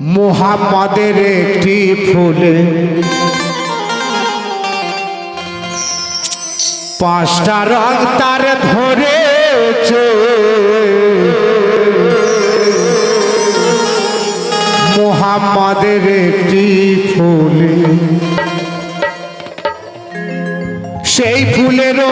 মোহাম্মদের একটি ফুলে। পাঁচটা রং তার ধরেছে। মোহাম্মদের একটি ফুলে। সেই ফুলেরও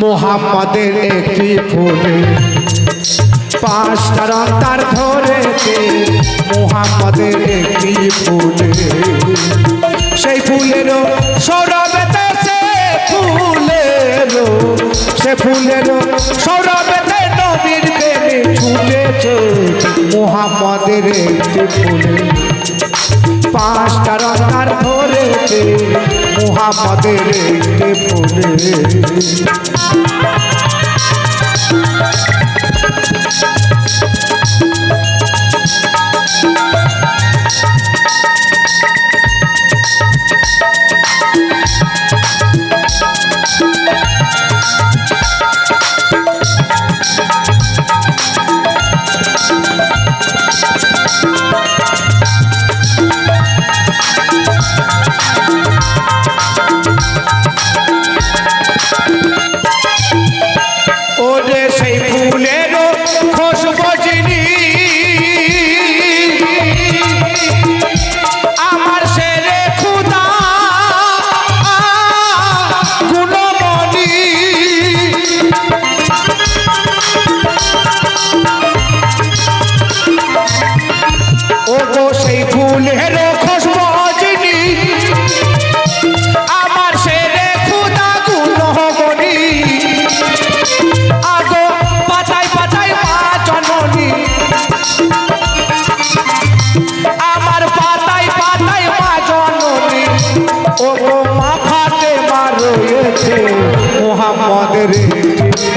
মোহাম্মদের একটি ফুলে। পাঁচটা রং তার ধরেছে, মোহাম্মদের একটি ফুলে। সেই ফুলেরও সৌরভেতে সে ফুলেরও সে ফুলেরও সৌরভেতে নবীর প্রেমে ছুটেছে। মোহাম্মদের একটি ফুলে। পাঁচটা রং তার ধরেছে মোহাম্মদের ফুলে।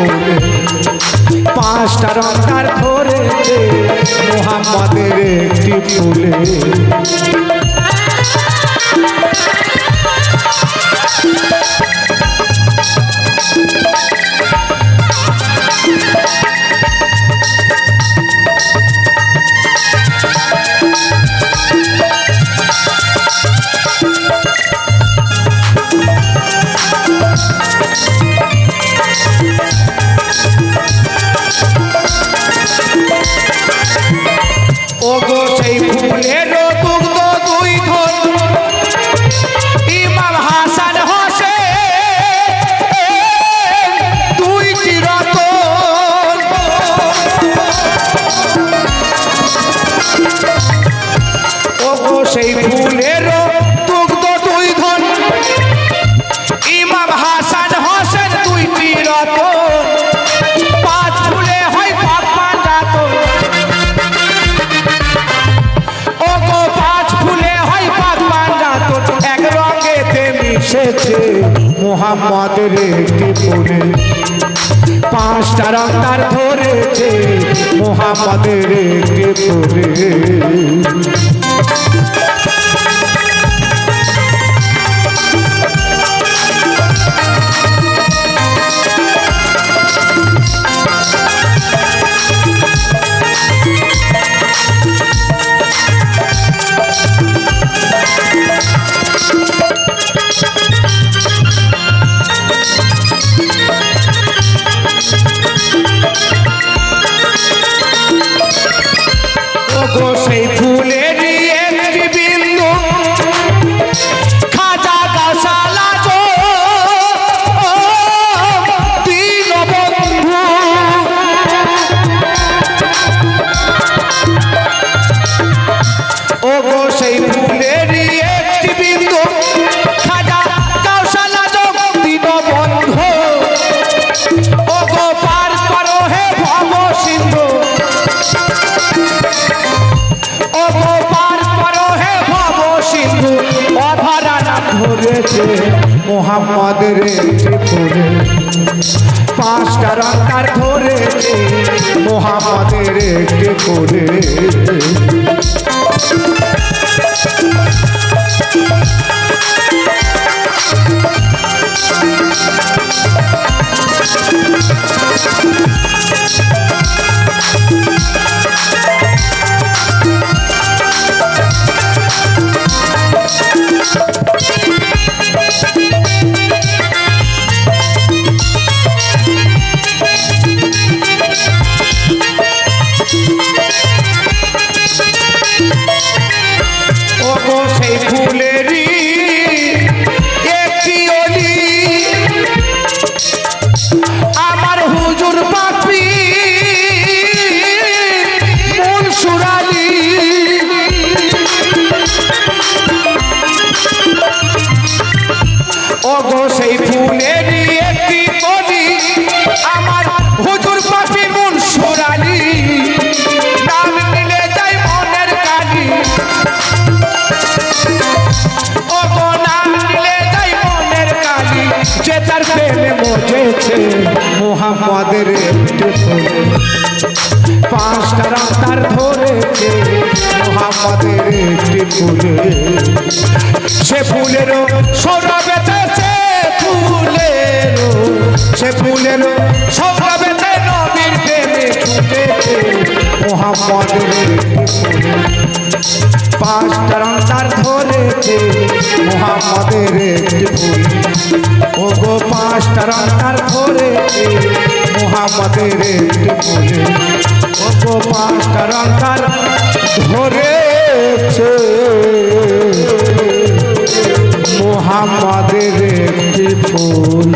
ফুলে পাঁচটা রঙার ধরেছে মোহাম্মদের একটি ফুলে। সেই ফুলের মোহাম্মদের একটি ফুলে পাঁচটা রং তার ধরেছে মোহাম্মদের একটি ফুলে ধরেছে মোহাম্মদের একটি ফুলে পাঁচটা রং তার ধরে ধরেছে মোহাম্মদের ও গো সেই ফুলেরই একটি অলি আমার হুজুর পাপি মন সুরালি নাম নিলে যাই মনের কালি। ও গো নাম নিলে যাই মনের কালি, যে তার প্রেমে মজেছে মোহাম্মদের পাঁচটা রং তার ধরেছে মোহাম্মদের একটি ফুলে সে ফুলেরও সৌরভেতে সে ফুলেরও সে ফুলেরও সৌরভেতে নবীর প্রেমে ছুটেছে মোহাম্মদের একটি ফুলে পাঁচটা রং তার ধরেছে মোহাম্মদের একটি ফুল। ও গো পাঁচটা রং তার ধরেছে মোহাম্মদের একটি অপমাতার ধরেছে। মোহাম্মদের বিপুল